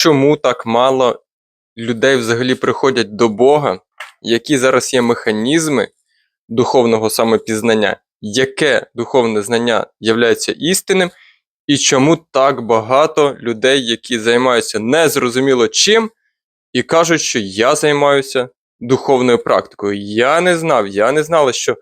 чому так мало людей взагалі приходять до Бога, які зараз є механізми духовного самопізнання, яке духовне знання являється істинним, і чому так багато людей, які займаються незрозуміло чим, і кажуть, що я займаюся духовною практикою. Я не знав, я не знала, що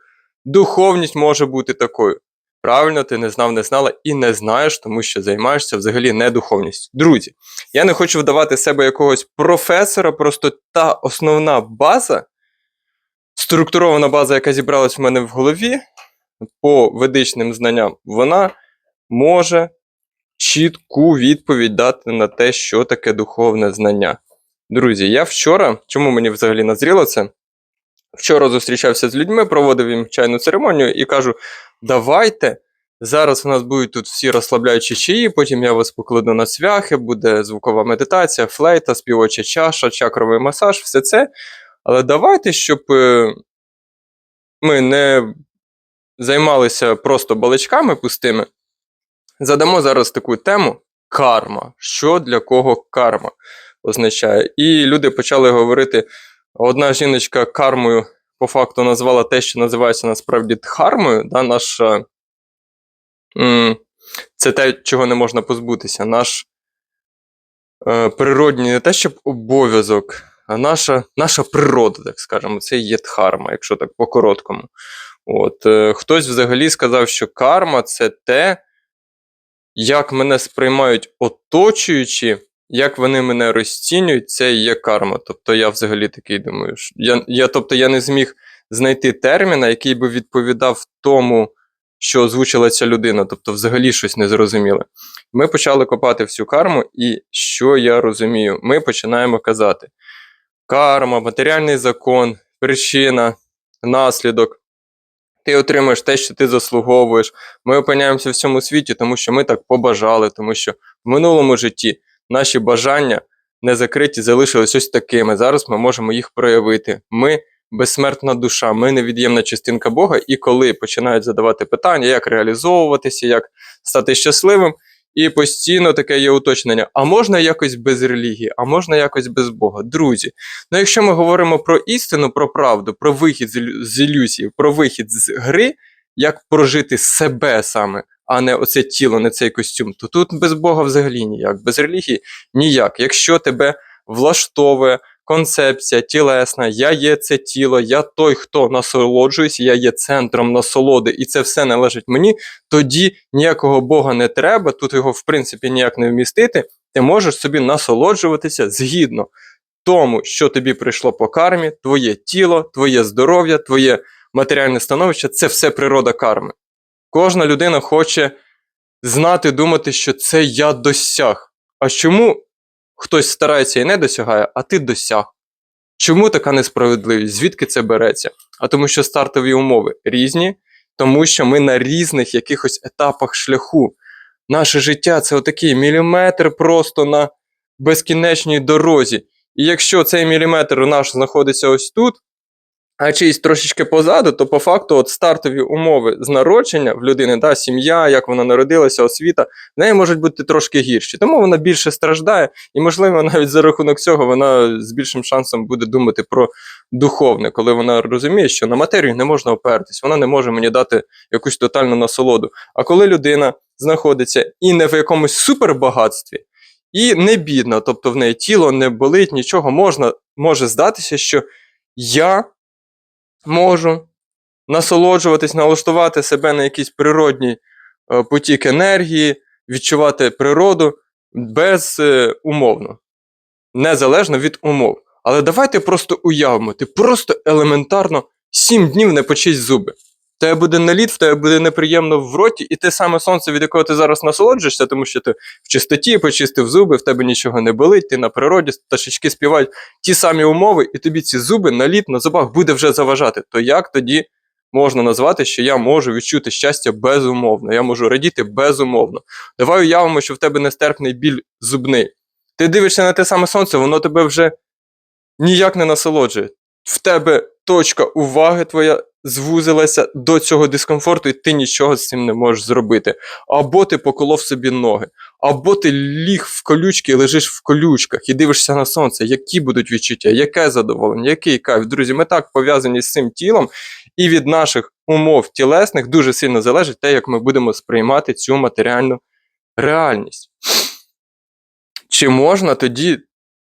духовність може бути такою. Правильно, ти не знав, не знала і не знаєш, тому що займаєшся взагалі не духовністю. Друзі, я не хочу вдавати себе якогось професора, просто та основна база, структурована база, яка зібралась в мене в голові по ведичним знанням, вона може чітку відповідь дати на те, що таке духовне знання. Друзі, я вчора, чому мені взагалі назріло це? Вчора зустрічався з людьми, проводив їм чайну церемонію і кажу: давайте. Зараз у нас будуть тут всі розслабляючі чаї, потім я вас покладу на цвяхи, буде звукова медитація, флейта, співоча чаша, чакровий масаж, все це. Але давайте, щоб е, ми не займалися просто балачками пустими, задамо зараз таку тему карма. Що для кого карма означає? І люди почали говорити: одна жіночка кармою по факту назвала те, що називається насправді дхармою, да, наша. Це те, чого не можна позбутися. Наш е, природній не те, щоб обов'язок, а наша, наша природа, так скажемо, це є дхарма, якщо так по-короткому. От, е, хтось взагалі сказав, що карма це те, як мене сприймають оточуючі, як вони мене розцінюють, це і є карма. Тобто я взагалі такий думаю, що я, я, тобто я не зміг знайти терміна, який би відповідав тому, що озвучила ця людина, тобто взагалі щось незрозуміле. Ми почали копати всю карму, і що я розумію? Ми починаємо казати: карма, матеріальний закон, причина, наслідок. Ти отримаєш те, що ти заслуговуєш. Ми опиняємося в цьому світі, тому що ми так побажали, тому що в минулому житті наші бажання не закриті, залишились ось такими. Зараз ми можемо їх проявити. Ми безсмертна душа, ми невід'ємна частинка Бога, і коли починають задавати питання, як реалізовуватися, як стати щасливим, і постійно таке є уточнення: а можна якось без релігії, а можна якось без Бога. Друзі, ну якщо ми говоримо про істину, про правду, про вихід з ілюзії, про вихід з гри, як прожити себе саме, а не оце тіло, не цей костюм, то тут без Бога взагалі ніяк, без релігії ніяк. Якщо тебе влаштовує концепція тілесна, я є це тіло, я той, хто насолоджуюсь, я є центром насолоди, і це все належить мені, тоді ніякого Бога не треба, тут його в принципі ніяк не вмістити. Ти можеш собі насолоджуватися згідно тому, що тобі прийшло по кармі, твоє тіло, твоє здоров'я, твоє матеріальне становище це все природа карми. Кожна людина хоче знати, думати, що це я досяг. А чому хтось старається і не досягає, а ти досяг? Чому така несправедливість? Звідки це береться? А тому, що стартові умови різні, тому що ми на різних якихось етапах шляху. Наше життя це отакий міліметр просто на безкінечній дорозі. І якщо цей міліметр наш знаходиться ось тут, а чийсь трошечки позаду, то по факту от стартові умови з народження в людини, да, сім'я, як вона народилася, освіта, в неї можуть бути трошки гірші. Тому вона більше страждає, і, можливо, навіть за рахунок цього вона з більшим шансом буде думати про духовне, коли вона розуміє, що на матерію не можна опертись, вона не може мені дати якусь тотальну насолоду. А коли людина знаходиться і не в якомусь супербагатстві, і не бідна, тобто в неї тіло не болить, нічого можна, може здатися, що я можу насолоджуватись, налаштувати себе на якийсь природній е, потік енергії, відчувати природу безумовно, незалежно від умов. Але давайте просто уявимо, ти просто елементарно 7 днів не почисть зуби. Тебе буде наліт, в тебе буде неприємно в роті, і те саме сонце, від якого ти зараз насолоджуєшся, тому що ти в чистоті почистив зуби, в тебе нічого не болить, ти на природі, пташечки співають ті самі умови, і тобі ці зуби, наліт на зубах буде вже заважати. То як тоді можна назвати, що я можу відчути щастя безумовно, я можу радіти безумовно. Давай уявимо, що в тебе нестерпний біль зубний. Ти дивишся на те саме сонце, воно тебе вже ніяк не насолоджує. В тебе точка уваги твоя звузилася до цього дискомфорту, і ти нічого з цим не можеш зробити. Або ти поколов собі ноги, або ти ліг в колючки і лежиш в колючках і дивишся на сонце. Які будуть відчуття, яке задоволення, який кайф. Друзі, ми так пов'язані з цим тілом, і від наших умов тілесних дуже сильно залежить те, як ми будемо сприймати цю матеріальну реальність. Чи можна тоді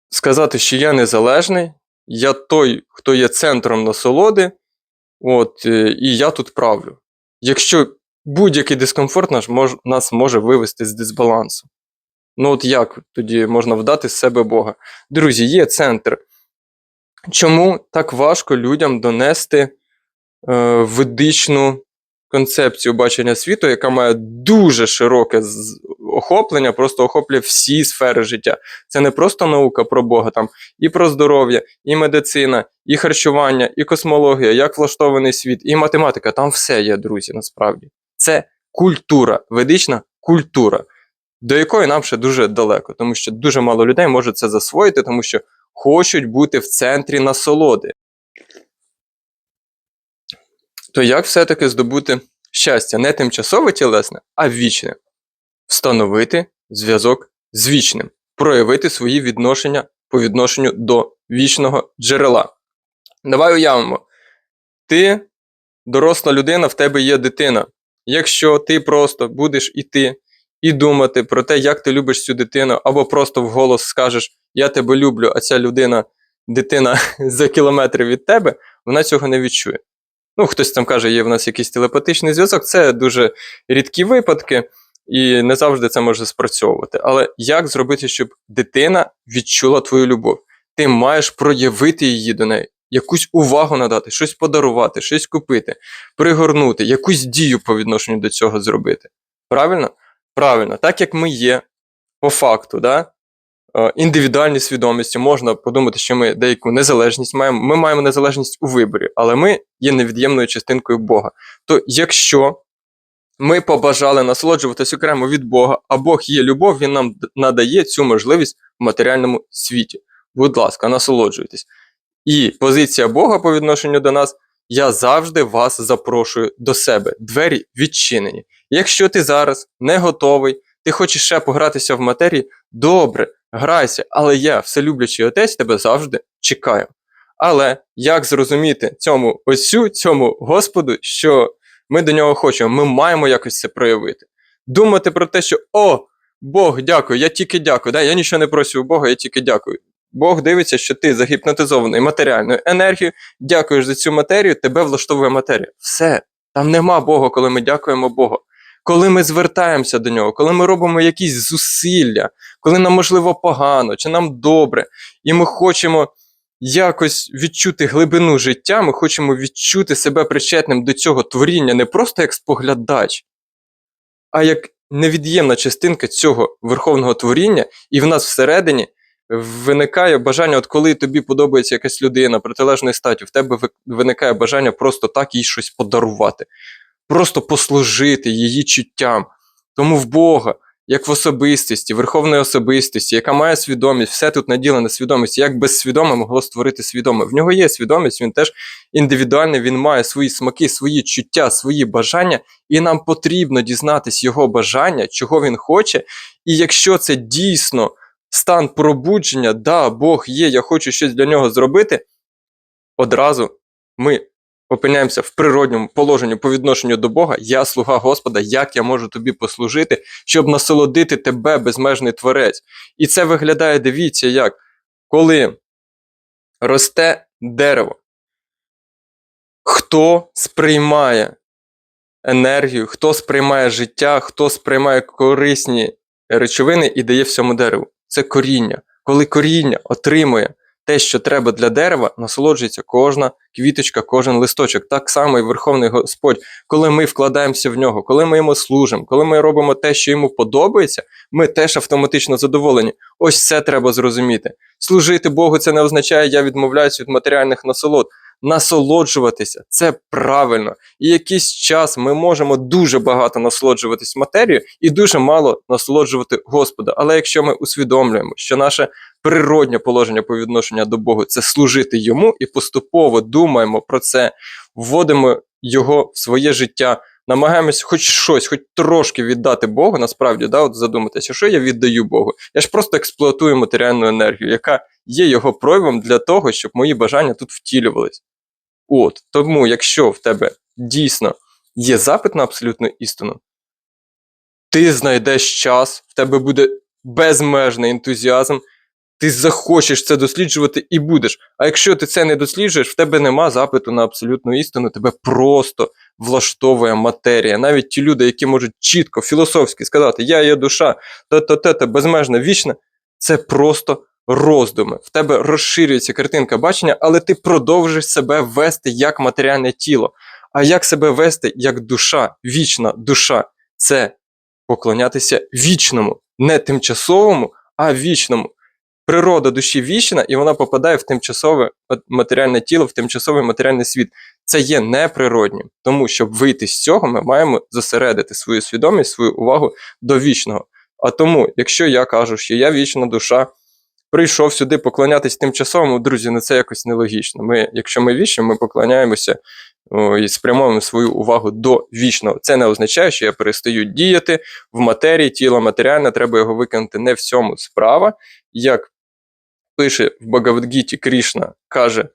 сказати, що я незалежний, я той, хто є центром насолоди, от, е, і я тут правлю. Якщо будь-який дискомфорт наш мож, нас може вивести з дисбалансу. Ну от як тоді можна вдати з себе Бога? Друзі, є центр. Чому так важко людям донести е, ведичну концепцію бачення світу, яка має дуже широке охоплення, просто охоплює всі сфери життя. Це не просто наука про Бога, там і про здоров'я, і медицина, і харчування, і космологія, як влаштований світ, і математика. Там все є, друзі, насправді. Це культура, ведична культура, до якої нам ще дуже далеко, тому що дуже мало людей може це засвоїти, тому що хочуть бути в центрі насолоди. То як все-таки здобути щастя не тимчасове тілесне, а вічне? Встановити зв'язок з вічним, проявити свої відношення по відношенню до вічного джерела. Давай уявимо, ти доросла людина, в тебе є дитина. Якщо ти просто будеш іти і думати про те, як ти любиш цю дитину, або просто вголос скажеш Я тебе люблю, а ця людина, дитина за кілометри від тебе, вона цього не відчує. Ну, хтось там каже, є в нас якийсь телепатичний зв'язок, це дуже рідкі випадки, і не завжди це може спрацьовувати. Але як зробити, щоб дитина відчула твою любов? Ти маєш проявити її до неї, якусь увагу надати, щось подарувати, щось купити, пригорнути, якусь дію по відношенню до цього зробити. Правильно? Правильно, так як ми є по факту, да? Е, індивідуальні свідомості, можна подумати, що ми деяку незалежність маємо. Ми маємо незалежність у виборі, але ми є невід'ємною частинкою Бога. То якщо ми побажали насолоджуватись окремо від Бога, а Бог є любов, Він нам надає цю можливість в матеріальному світі. Будь ласка, насолоджуйтесь. І позиція Бога по відношенню до нас. Я завжди вас запрошую до себе. Двері відчинені. Якщо ти зараз не готовий, ти хочеш ще погратися в матерії, добре, грайся, але я, вселюблячий отець, тебе завжди чекаю. Але як зрозуміти цьому осю, цьому Господу, що ми до нього хочемо, ми маємо якось це проявити. Думати про те, що о, Бог, дякую, я тільки дякую. Да? Я нічого не просив у Бога, я тільки дякую. Бог дивиться, що ти загіпнотизований матеріальною енергією, дякуєш за цю матерію, тебе влаштовує матерія. Все, там нема Бога, коли ми дякуємо Богу. Коли ми звертаємося до нього, коли ми робимо якісь зусилля, коли нам можливо погано чи нам добре, і ми хочемо якось відчути глибину життя, ми хочемо відчути себе причетним до цього творіння не просто як споглядач, а як невід'ємна частинка цього верховного творіння, і в нас всередині виникає бажання, от коли тобі подобається якась людина протилежної статі, в тебе виникає бажання просто так їй щось подарувати, просто послужити її чуттям. Тому в Бога, як в особистості, верховної особистості, яка має свідомість, все тут наділено свідомість, як безсвідоме могло створити свідоме. В нього є свідомість, він теж індивідуальний, він має свої смаки, свої чуття, свої бажання, і нам потрібно дізнатись його бажання, чого він хоче. І якщо це дійсно стан пробудження, да, Бог є, я хочу щось для нього зробити, одразу ми опиняємося в природньому положенні по відношенню до Бога. Я слуга Господа, як я можу тобі послужити, щоб насолодити тебе, безмежний творець. І це виглядає, дивіться, як коли росте дерево. Хто сприймає енергію, хто сприймає життя, хто сприймає корисні речовини і дає всьому дереву. Це коріння. Коли коріння отримує те, що треба для дерева, насолоджується кожна квіточка, кожен листочок. Так само і Верховний Господь, коли ми вкладаємося в нього, коли ми йому служимо, коли ми робимо те, що йому подобається, ми теж автоматично задоволені. Ось це треба зрозуміти. Служити Богу це не означає, я відмовляюся від матеріальних насолод. Насолоджуватися. Це правильно. І якийсь час ми можемо дуже багато насолоджуватись матерією і дуже мало насолоджувати Господа. Але якщо ми усвідомлюємо, що наше природнє положення по відношенню до Бога це служити йому, і поступово думаємо про це, вводимо його в своє життя. Намагаємося хоч щось, хоч трошки віддати Богу, насправді, да, от задуматися, що я віддаю Богу. Я ж просто експлуатую матеріальну енергію, яка є його проявом для того, щоб мої бажання тут втілювались. От, тому, якщо в тебе дійсно є запит на абсолютну істину, ти знайдеш час, в тебе буде безмежний ентузіазм, ти захочеш це досліджувати і будеш. А якщо ти це не досліджуєш, в тебе нема запиту на абсолютну істину, тебе просто влаштовує матерія. Навіть ті люди, які можуть чітко, філософськи сказати, я є душа, те-те-те, безмежна, вічна, це просто роздуми. В тебе розширюється картинка бачення, але ти продовжиш себе вести як матеріальне тіло. А як себе вести як душа, вічна душа? Це поклонятися вічному, не тимчасовому, а вічному. Природа душі вічна, і вона попадає в тимчасове матеріальне тіло, в тимчасовий матеріальний світ. Це є неприроднім. Тому, щоб вийти з цього, ми маємо зосередити свою свідомість, свою увагу до вічного. А тому, якщо я кажу, що я вічна душа, прийшов сюди поклонятись тимчасовому, друзі, ну це якось нелогічно. Ми, якщо ми вічні, ми поклоняємося о, і спрямовуємо свою увагу до вічного. Це не означає, що я перестаю діяти в матерії, тіло матеріальне, треба його виконати не в цьому справа. Як пише в Багавадгіті Крішна, каже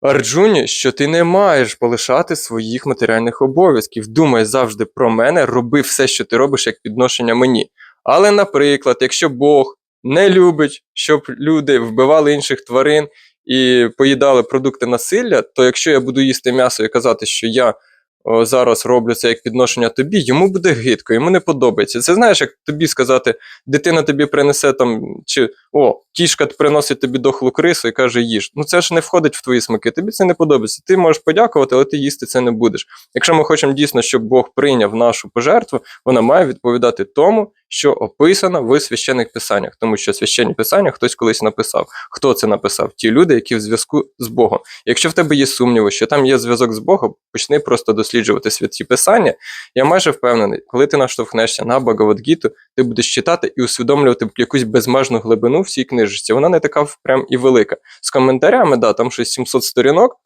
Арджуні, що ти не маєш полишати своїх матеріальних обов'язків. Думай завжди про мене, роби все, що ти робиш, як підношення мені. Але, наприклад, якщо Бог не любить, щоб люди вбивали інших тварин і поїдали продукти насилля, то якщо я буду їсти м'ясо і казати, що я о, зараз роблю це як підношення тобі, йому буде гидко, йому не подобається. Це знаєш, як тобі сказати, дитина тобі принесе там, чи о, кішка приносить тобі дохлу крису і каже, їж. Ну це ж не входить в твої смаки, тобі це не подобається. Ти можеш подякувати, але ти їсти це не будеш. Якщо ми хочемо дійсно, щоб Бог прийняв нашу пожертву, вона має відповідати тому, що описано в священних писаннях, тому що священні писання хтось колись написав. Хто це написав? Ті люди, які в зв'язку з Богом. Якщо в тебе є сумніви, що там є зв'язок з Богом, почни просто досліджувати святі писання. Я майже впевнений, коли ти наштовхнешся на Багавадгіту, ти будеш читати і усвідомлювати якусь безмежну глибину в цій книжці. Вона не така прям і велика. З коментарями, да, там щось 700 сторінок.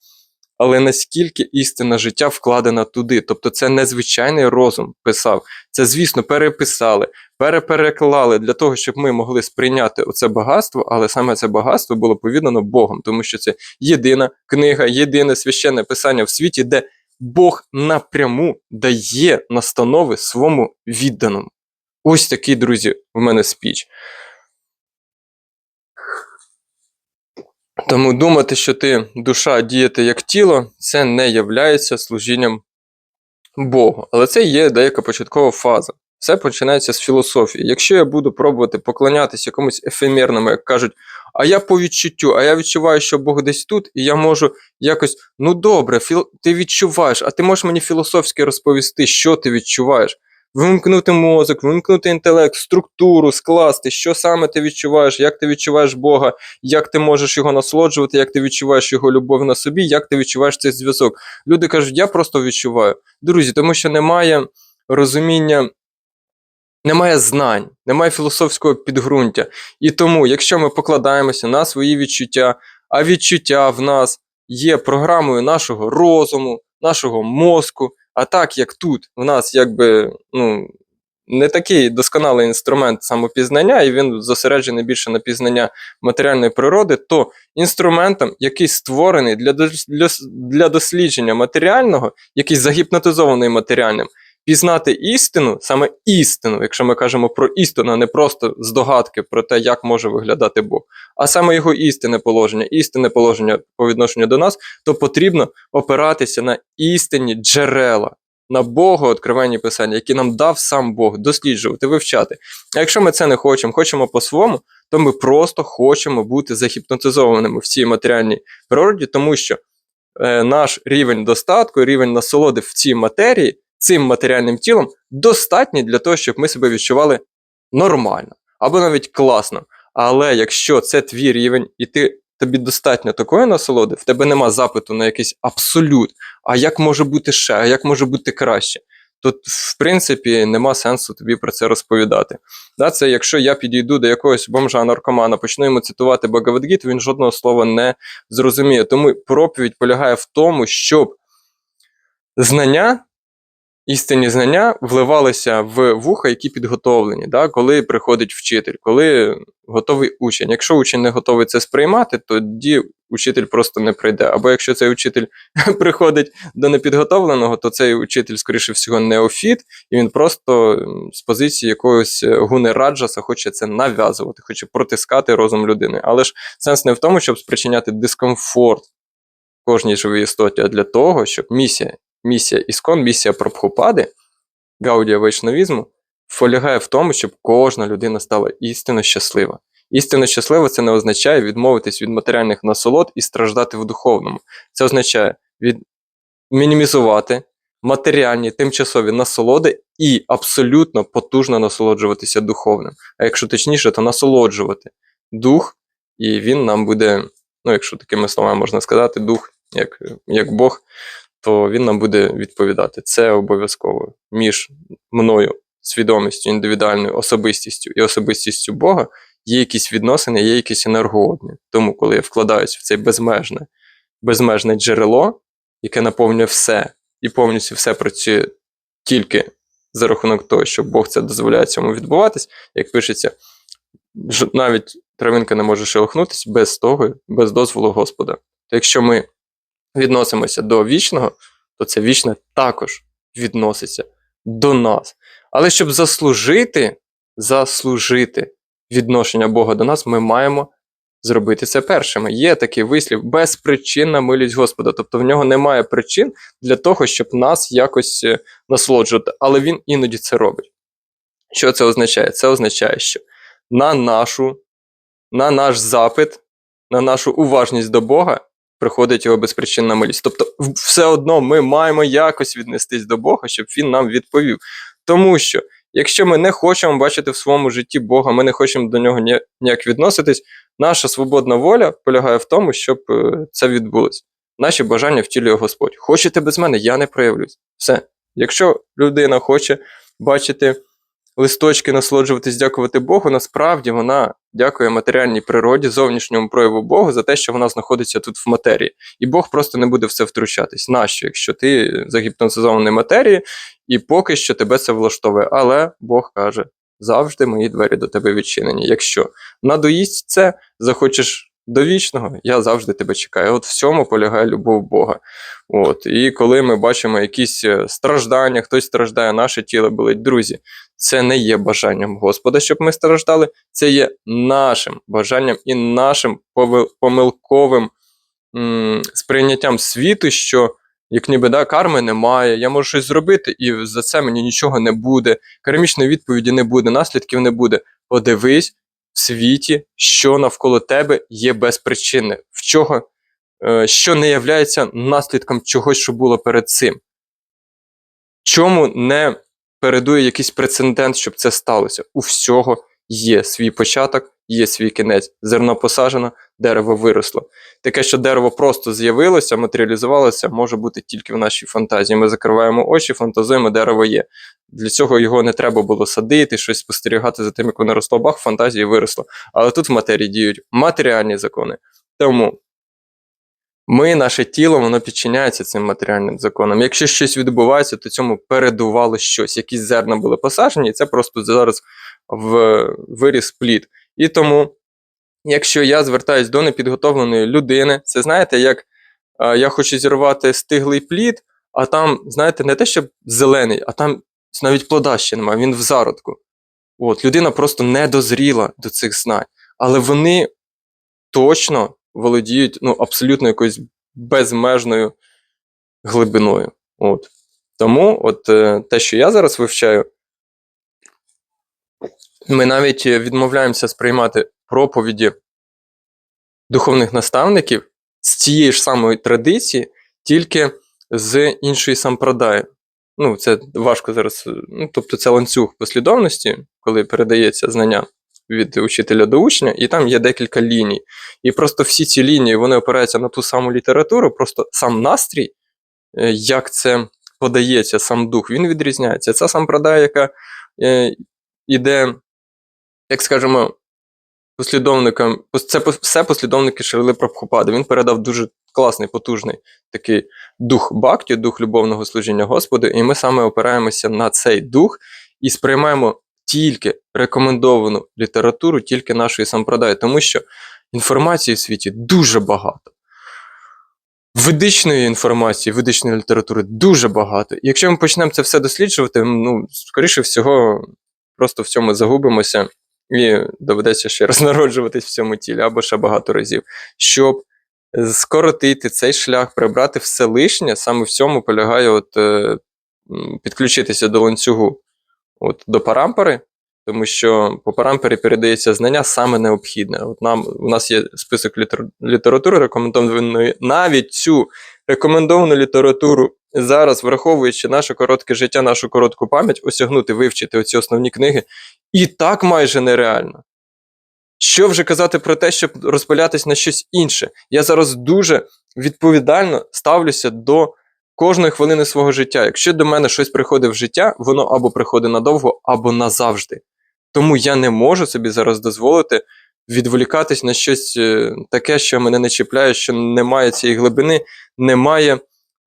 Але наскільки істина життя вкладена туди, тобто це незвичайний розум писав. Це, звісно, переписали, перепереклали для того, щоб ми могли сприйняти оце багатство, але саме це багатство було повідано Богом, тому що це єдина книга, єдине священне писання в світі, де Бог напряму дає настанови своєму відданому. Ось такий, друзі, в мене спіч. Тому думати, що ти душа діяти як тіло, це не являється служінням Богу. Але це є деяка початкова фаза. Все починається з філософії. Якщо я буду пробувати поклонятися якомусь ефемерному, як кажуть, а я по відчуттю, а я відчуваю, що Бог десь тут, і я можу якось, ну добре, ти відчуваєш, а ти можеш мені філософськи розповісти, що ти відчуваєш. Вимкнути мозок, вимкнути інтелект, структуру, скласти, що саме ти відчуваєш, як ти відчуваєш Бога, як ти можеш його насолоджувати, як ти відчуваєш його любов на собі, як ти відчуваєш цей зв'язок. Люди кажуть, я просто відчуваю. Друзі, тому що немає розуміння, немає знань, немає філософського підґрунтя. І тому, якщо ми покладаємося на свої відчуття, а відчуття в нас є програмою нашого розуму, нашого мозку. А так як тут в нас якби ну, не такий досконалий інструмент самопізнання, і він зосереджений більше на пізнання матеріальної природи, то інструментом, який створений для, для, для дослідження матеріального, який загіпнотизований матеріальним, пізнати істину, саме істину, якщо ми кажемо про істину, а не просто здогадки про те, як може виглядати Бог, а саме його істинне положення, істинне положення по відношенню до нас, то потрібно опиратися на істинні джерела, на Богу откровенні писання, які нам дав сам Бог, досліджувати, вивчати. А якщо ми це не хочемо, хочемо по-своєму, то ми просто хочемо бути загіпнотизованими в цій матеріальній природі, тому що е, наш рівень достатку, рівень насолоди в цій матерії цим матеріальним тілом достатні для того, щоб ми себе відчували нормально або навіть класно. Але якщо це твій рівень, і ти тобі достатньо такої насолоди, в тебе нема запиту на якийсь абсолют, а як може бути ще, а як може бути краще. Тут, в принципі, нема сенсу тобі про це розповідати. Да, це якщо я підійду до якогось бомжа наркомана, почну йому цитувати Багавадгіт, він жодного слова не зрозуміє. Тому проповідь полягає в тому, щоб знання, істинні знання вливалися в вуха, які підготовлені, да, коли приходить вчитель, коли готовий учень. Якщо учень не готовий це сприймати, тоді учитель просто не прийде. Або якщо цей учитель приходить до непідготовленого, то цей учитель, скоріше всього, неофіт, і він просто з позиції якогось е, гуни раджаса хоче це нав'язувати, хоче протискати розум людини. Але ж сенс не в тому, щоб спричиняти дискомфорт кожній живій істоті, а для того, щоб місія, місія іскон, місія Прабхупади, Гаудія вайшнавізму, полягає в тому, щоб кожна людина стала істинно щаслива. Істинно щаслива це не означає відмовитись від матеріальних насолод і страждати в духовному. Це означає від мінімізувати матеріальні тимчасові насолоди і абсолютно потужно насолоджуватися духовним. А якщо точніше, то насолоджувати дух, і він нам буде, ну, якщо такими словами можна сказати, дух як, як Бог, то він нам буде відповідати. Це обов'язково між мною, свідомістю, індивідуальною особистістю і особистістю Бога є якісь відносини, є якісь енергообмін. Тому, коли я вкладаюся в це безмежне, безмежне джерело, яке наповнює все і повністю все працює тільки за рахунок того, що Бог це дозволяє цьому відбуватись, як пишеться, навіть травинка не може шелохнутися без того, без дозволу Господа. То якщо ми відносимося до вічного, то це вічне також відноситься до нас. Але щоб заслужити, заслужити відношення Бога до нас, ми маємо зробити це першими. Є такий вислів безпричинна милість Господа. Тобто в нього немає причин для того, щоб нас якось е, насолоджувати, але він іноді це робить. Що це означає? Це означає, що на нашу, на наш запит, на нашу уважність до Бога приходить його безпричинна милість. Тобто, все одно ми маємо якось віднестись до Бога, щоб він нам відповів. Тому що, якщо ми не хочемо бачити в своєму житті Бога, ми не хочемо до нього ніяк відноситись, наша свободна воля полягає в тому, щоб е, це відбулося. Наші бажання втілює Господь. Хочете без мене, я не проявлюсь. Все. Якщо людина хоче бачити листочки, насолоджуватись, дякувати Богу, насправді вона дякує матеріальній природі, зовнішньому прояву Богу за те, що вона знаходиться тут в матерії. І Бог просто не буде в це втручатись. Нащо, якщо ти загіпнотизований матерії, і поки що тебе це влаштовує. Але Бог каже: завжди мої двері до тебе відчинені. Якщо надоїсть це, захочеш до вічного, я завжди тебе чекаю. От в цьому полягає любов Бога. От. І коли ми бачимо якісь е, страждання, хтось страждає, наше тіло болить, друзі, це не є бажанням Господа, щоб ми страждали, це є нашим бажанням і нашим помилковим сприйняттям світу, що як ніби да, карми немає, я можу щось зробити, і за це мені нічого не буде. Кармічної відповіді не буде, наслідків не буде. Подивись світі, що навколо тебе є безпричинне, в чого, е, що не являється наслідком чогось, що було перед цим. Чому не передує якийсь прецедент, щоб це сталося? У всього є свій початок, є свій кінець. Зерно посаджено, дерево виросло. Таке, що дерево просто з'явилося, матеріалізувалося, може бути тільки в нашій фантазії. Ми закриваємо очі, фантазуємо, дерево є. Для цього його не треба було садити, щось спостерігати за тим, як воно росло, бах, фантазії виросло. Але тут в матерії діють матеріальні закони. Тому ми, наше тіло, воно підчиняється цим матеріальним законам. Якщо щось відбувається, то цьому передувало щось. Якісь зерна були посаджені, і це просто зараз в виріс плід. І тому, якщо я звертаюсь до непідготовленої людини, це знаєте, як е, я хочу зірвати стиглий плід, а там, знаєте, не те, що зелений, а там навіть плода ще немає, він в зародку. От, людина просто не дозріла до цих знань. Але вони точно володіють ну, абсолютно якоюсь безмежною глибиною. От. Тому, от е, те, що я зараз вивчаю, ми навіть е, відмовляємося сприймати проповіді духовних наставників з цієї ж самої традиції, тільки з іншої сампрадаї. Ну, це важко зараз. е, Ну, тобто, це ланцюг послідовності, коли передається знання від учителя до учня, і там є декілька ліній. І просто всі ці лінії вони опираються на ту саму літературу, просто сам настрій, е, як це подається, сам дух, він відрізняється. Ця сампрадая, яка іде, як скажемо, послідовникам, це все послідовники Шрили Прабхупади. Він передав дуже класний, потужний такий дух бхакті, дух любовного служіння Господу, і ми саме опираємося на цей дух і сприймаємо тільки рекомендовану літературу, тільки нашої сампрадаї, тому що інформації в світі дуже багато. Ведичної інформації, ведичної літератури дуже багато. І якщо ми почнемо це все досліджувати, ну, скоріше всього, просто в цьому загубимося і доведеться ще раз народжуватись в цьому тілі або ще багато разів, щоб скоротити цей шлях, прибрати все лишнє, саме в цьому полягає от, е, підключитися до ланцюгу от, до парампори, тому що по парампері передається знання саме необхідне. От нам, у нас є список літер, літератури рекомендованої. Навіть цю рекомендовану літературу зараз, враховуючи наше коротке життя, нашу коротку пам'ять, осягнути, вивчити оці основні книги, і так майже нереально. Що вже казати про те, щоб розпилятись на щось інше? Я зараз дуже відповідально ставлюся до кожної хвилини свого життя. Якщо до мене щось приходить в життя, воно або приходить надовго, або назавжди. Тому я не можу собі зараз дозволити відволікатись на щось е, таке, що мене не чіпляє, що немає цієї глибини, немає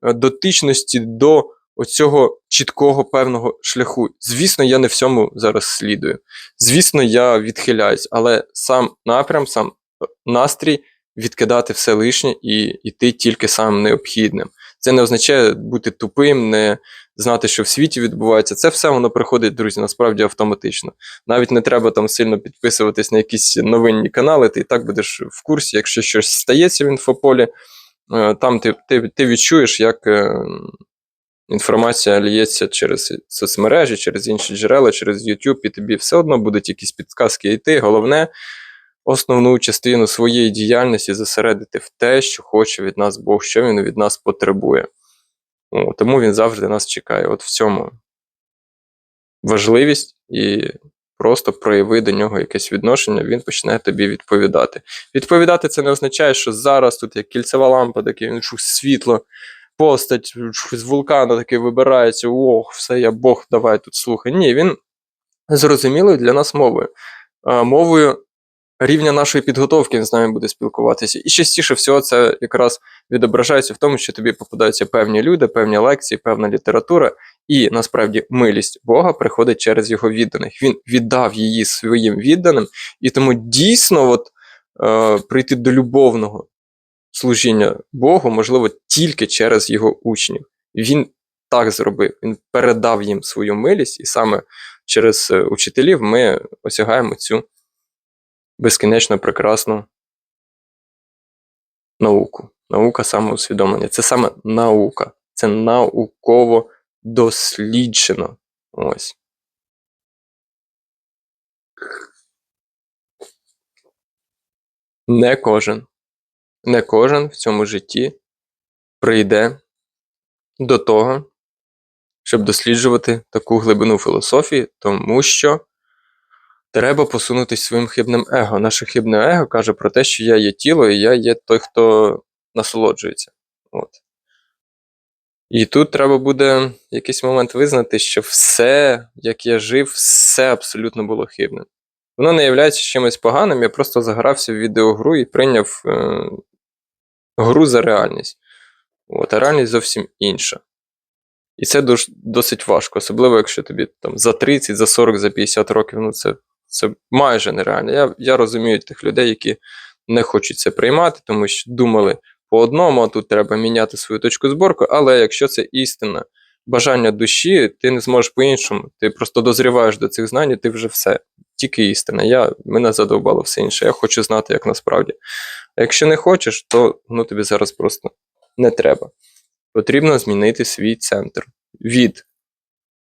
е, дотичності до оцього чіткого певного шляху. Звісно, я не всьому зараз слідую. Звісно, я відхиляюсь, але сам напрям, сам е, настрій відкидати все лишнє і йти тільки самим необхідним. Це не означає бути тупим, не знати, що в світі відбувається. Це все воно приходить, друзі, насправді автоматично. Навіть не треба там сильно підписуватись на якісь новинні канали, ти і так будеш в курсі, якщо щось стається в інфополі, е, там ти, ти, ти відчуєш, як е, інформація ліється через соцмережі, через інші джерела, через YouTube, і тобі все одно будуть якісь підказки йти. Головне, основну частину своєї діяльності зосередити в те, що хоче від нас Бог, що він від нас потребує. О, тому він завжди нас чекає. От в цьому важливість і просто прояви до нього якесь відношення, він почне тобі відповідати. Відповідати це не означає, що зараз тут як кільцева лампа, таке ну, світло, постать з вулкана таки вибирається, ох, все, я Бог, давай тут слухай. Ні, він зрозумілою для нас мовою. Мовою рівня нашої підготовки він з нами буде спілкуватися. І частіше всього це якраз відображається в тому, що тобі попадаються певні люди, певні лекції, певна література, і насправді милість Бога приходить через його відданих. Він віддав її своїм відданим, і тому дійсно, от, е, прийти до любовного служіння Богу можливо тільки через його учнів. Він так зробив, він передав їм свою милість, і саме через е, учителів ми осягаємо цю безкінечно прекрасну науку. Наука самоусвідомлення. Це саме наука. Це науково досліджено. Ось. Не кожен, не кожен в цьому житті прийде до того, щоб досліджувати таку глибину філософії, тому що треба посунутися своїм хибним его. Наше хибне его каже про те, що я є тіло, і я є той, хто насолоджується. От. І тут треба буде в якийсь момент визнати, що все, як я жив, все абсолютно було хибним. Воно не є чимось поганим, я просто загрався в відеогру і прийняв е, гру за реальність. От, а реальність зовсім інша. І це дос- досить важко, особливо якщо тобі там за 30, за 40, за 50 років, ну це, це майже нереально. Я, я розумію тих людей, які не хочуть це приймати, тому що думали по одному, а тут треба міняти свою точку зборку, але якщо це істина, бажання душі, ти не зможеш по-іншому. Ти просто дозріваєш до цих знань, і ти вже все. Тільки істина. Я, мене задовбало все інше. Я хочу знати, як насправді. А якщо не хочеш, то ну, тобі зараз просто не треба. Потрібно змінити свій центр від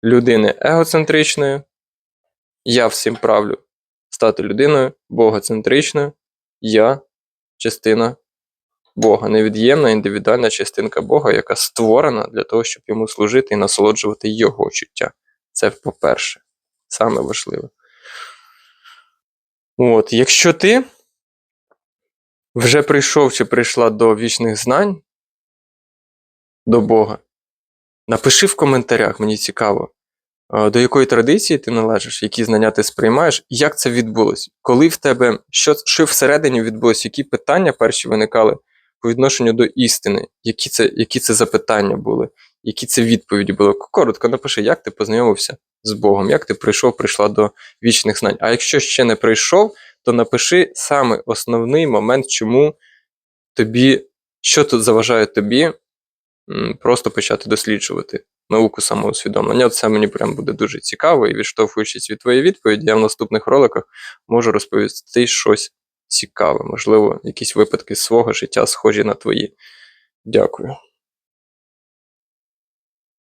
людини егоцентричної, я всім правлю, стати людиною богоцентричною, я частина Бога, невід'ємна індивідуальна частинка Бога, яка створена для того, щоб йому служити і насолоджувати його чуття. Це по-перше, саме важливе. От, якщо ти вже прийшов чи прийшла до вічних знань, до Бога, напиши в коментарях, мені цікаво, до якої традиції ти належиш, які знання ти сприймаєш, як це відбулось, коли в тебе, що, що всередині відбулось, які питання перші виникали по відношенню до істини, які це, які це запитання були, які це відповіді були. Коротко напиши, як ти познайомився з Богом, як ти прийшов, прийшла до вічних знань. А якщо ще не прийшов, то напиши саме основний момент, чому тобі, що тут заважає тобі просто почати досліджувати науку самоусвідомлення. Це мені прям буде дуже цікаво, і відштовхуючись від твоєї відповіді, я в наступних роликах можу розповісти щось цікаве, можливо, якісь випадки свого життя схожі на твої. Дякую.